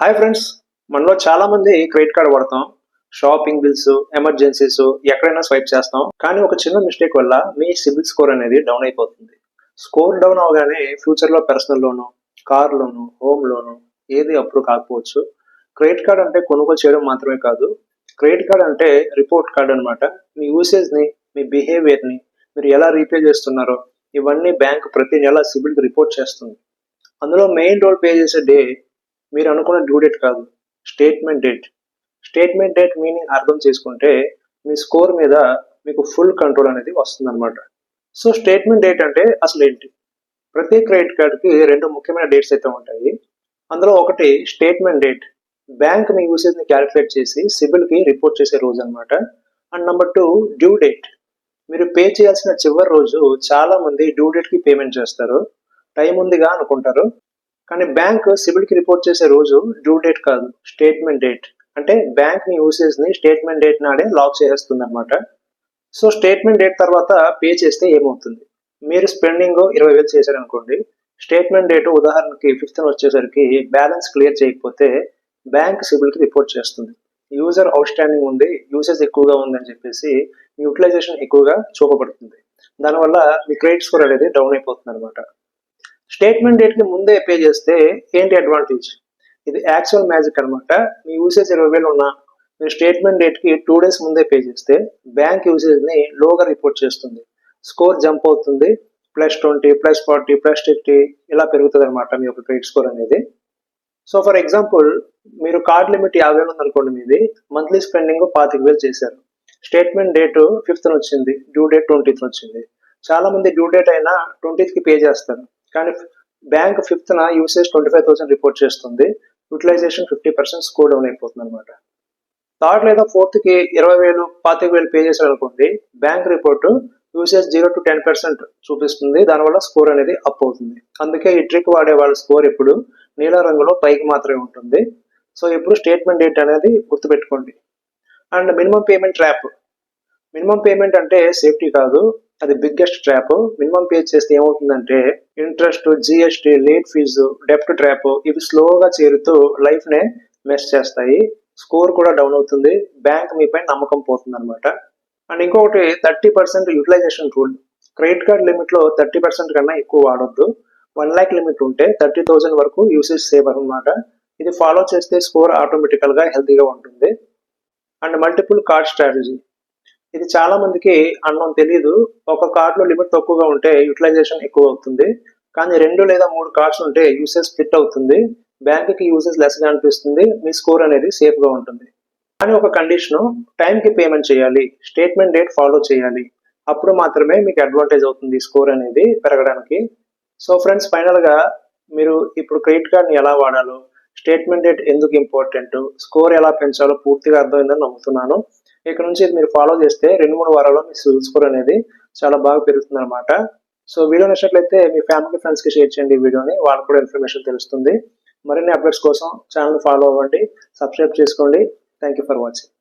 Hi friends మనలో చాలా మంది క్రెడిట్ కార్డ్ వాడతాం. షాపింగ్ బిల్స్ ఎమర్జెన్సీస్ ఎక్కడైనా స్వైప్ చేస్తాం. కానీ ఒక చిన్న మిస్టేక్ వల్ల మీ సిబిల్ స్కోర్ అనేది డౌన్ అయిపోతుంది. స్కోర్ డౌన్ అవగానే ఫ్యూచర్లో personal loan car loan home loan ఏది అప్రూవ్ కాకపోవచ్చు. క్రెడిట్ కార్డ్ అంటే కొనుగోలు చేయడం మాత్రమే కాదు. క్రెడిట్ కార్డ్ అంటే రిపోర్ట్ కార్డ్ అనమాట మీ యూసేజ్ని మీ బిహేవియర్ని మీరు ఎలా రీపే చేస్తున్నారో ఇవన్నీ బ్యాంక్ ప్రతి నెల సిబిల్ రిపోర్ట్ చేస్తుంది. అందులో మెయిన్ రోల్ పే చేసే డే మీరు అనుకున్న డ్యూ డేట్ కాదు statement date statement date meaning అర్థం చేసుకుంటే మీ స్కోర్ మీద మీకు ఫుల్ కంట్రోల్ అనేది వస్తుంది అనమాట సో స్టేట్మెంట్ డేట్ అంటే అసలు ఏంటి? ప్రతి క్రెడిట్ కార్డ్కి రెండు ముఖ్యమైన డేట్స్ అయితే ఉంటాయి. అందులో ఒకటి స్టేట్మెంట్ డేట్ బ్యాంక్ మీ యూసేజ్ని క్యాలిక్యులేట్ చేసి సిబిల్కి రిపోర్ట్ చేసే రోజు అనమాట and number two due date మీరు పే చేయాల్సిన చివరి రోజు చాలా మంది డ్యూ డేట్కి పేమెంట్ చేస్తారు. టైం ఉందిగా అనుకుంటారు. కానీ బ్యాంక్ సిబిల్కి రిపోర్ట్ చేసే రోజు డ్యూ డేట్ కాదు స్టేట్మెంట్ డేట్. అంటే బ్యాంక్ని యూసేజ్ని స్టేట్మెంట్ డేట్ నాడే లాక్ చేసేస్తుంది అనమాట సో స్టేట్మెంట్ డేట్ తర్వాత పే చేస్తే ఏమవుతుంది? మీరు స్పెండింగ్ ఇరవై వేలు చేశారనుకోండి స్టేట్మెంట్ డేట్ ఉదాహరణకి ఫిఫ్త్ వచ్చేసరికి బ్యాలెన్స్ క్లియర్ చేయకపోతే బ్యాంక్ సిబిల్కి రిపోర్ట్ చేస్తుంది. యూజర్ అవుట్ స్టాండింగ్ ఉంది యూసేజ్ ఎక్కువగా ఉందని చెప్పేసి యూటిలైజేషన్ ఎక్కువగా చూపబడుతుంది. దానివల్ల మీ క్రెడిట్ స్కోర్ అనేది డౌన్ అయిపోతుంది అనమాట స్టేట్మెంట్ డేట్కి ముందే పే చేస్తే ఏంటి అడ్వాంటేజ్? ఇది యాక్చువల్ మ్యాజిక్ అనమాట మీ యూసేజ్ ఇరవై వేలు ఉన్నా మీరు స్టేట్మెంట్ డేట్కి టూ డేస్ ముందే పే చేస్తే బ్యాంక్ యూసేజ్ని లోగా రిపోర్ట్ చేస్తుంది. స్కోర్ జంప్ అవుతుంది. Plus twenty plus forty plus fifty ఇలా పెరుగుతుంది అనమాట మీ యొక్క క్రెడిట్ స్కోర్ అనేది. సో ఫర్ ఎగ్జాంపుల్ మీరు కార్డ్ లిమిట్ యాభై వేలు ఉందనుకోండి మీది మంత్లీ స్పెండింగ్ పాతిక వేలు చేశారు. స్టేట్మెంట్ డేట్ ఫిఫ్త్ వచ్చింది డ్యూ డేట్ ట్వంటీత్ వచ్చింది. చాలా మంది డ్యూ డేట్ అయినా ట్వంటీత్కి పే చేస్తారు. కానీ బ్యాంక్ ఫిఫ్త్ న usage twenty five thousand report చేస్తుంది. Utilization fifty percent score down అయిపోతుంది అనమాట థర్డ్ లేదా ఫోర్త్కి ఇరవై వేలు పాతిక వేలు పే చేశారు bank report usage zero to ten percent చూపిస్తుంది. దానివల్ల స్కోర్ అనేది అప్ అవుతుంది. అందుకే ఈ ట్రిక్ వాడే వాళ్ళ స్కోర్ ఇప్పుడు నీల రంగులో పైకి మాత్రమే ఉంటుంది. సో ఇప్పుడు స్టేట్మెంట్ డేట్ అనేది గుర్తుపెట్టుకోండి. And minimum payment trap minimum payment అంటే సేఫ్టీ కాదు. అది బిగ్గెస్ట్ ట్రాప్ మినిమం పే చేస్తే ఏమవుతుందంటే ఇంట్రెస్ట్ జిఎస్టీ లేట్ ఫీజు డెప్ట్ ట్రాప్ ఇవి స్లోగా చేరుతూ లైఫ్ నే మెస్ చేస్తాయి. స్కోర్ కూడా డౌన్ అవుతుంది. బ్యాంక్ మీపై నమ్మకం పోతుంది అనమాట అండ్ ఇంకొకటి thirty percent utilization rule credit card లిమిట్లో thirty percent కన్నా ఎక్కువ వాడొద్దు. వన్ ల్యాక్ లిమిట్ ఉంటే థర్టీ థౌసండ్ వరకు యూసేజ్ సేవ్ అనమాట ఇది ఫాలో చేస్తే స్కోర్ ఆటోమేటికల్గా హెల్తీగా ఉంటుంది. అండ్ మల్టిపుల్ కార్డ్ స్ట్రాటజీ ఇది చాలా మందికి అన్నం తెలియదు ఒక కార్డులో లిమిట్ తక్కువగా ఉంటే యూటిలైజేషన్ ఎక్కువ అవుతుంది. కానీ రెండు లేదా మూడు కార్డ్స్ ఉంటే యూసేజ్ ఫిట్ అవుతుంది. బ్యాంకుకి యూసేజ్ లెస్ అనిపిస్తుంది. మీ స్కోర్ అనేది సేఫ్గా ఉంటుంది. కానీ ఒక కండిషన్ టైం కి పేమెంట్ చేయాలి. స్టేట్మెంట్ డేట్ ఫాలో చేయాలి. అప్పుడు మాత్రమే మీకు అడ్వాంటేజ్ అవుతుంది స్కోర్ అనేది పెరగడానికి. సో ఫ్రెండ్స్ ఫైనల్గా మీరు ఇప్పుడు క్రెడిట్ కార్డ్ని ఎలా వాడాలో స్టేట్మెంట్ డేట్ ఎందుకు ఇంపార్టెంట్? స్కోర్ ఎలా పెంచాలో పూర్తిగా అర్థమైందని నమ్ముతున్నాను. ఇక్కడ నుంచి ఇది మీరు ఫాలో చేస్తే రెండు మూడు వారాల్లో మీ సివిల్ స్కోర్ అనేది చాలా బాగా పెరుగుతుంది అనమాట సో వీడియో నచ్చినట్లయితే మీ ఫ్యామిలీ ఫ్రెండ్స్కి షేర్ చేయండి ఈ వీడియోని. వాళ్ళకు కూడా ఇన్ఫర్మేషన్ తెలుస్తుంది. మరిన్ని అప్డేట్స్ కోసం ఛానల్ ఫాలో అవ్వండి. సబ్స్క్రైబ్ చేసుకోండి. Thank you for watching.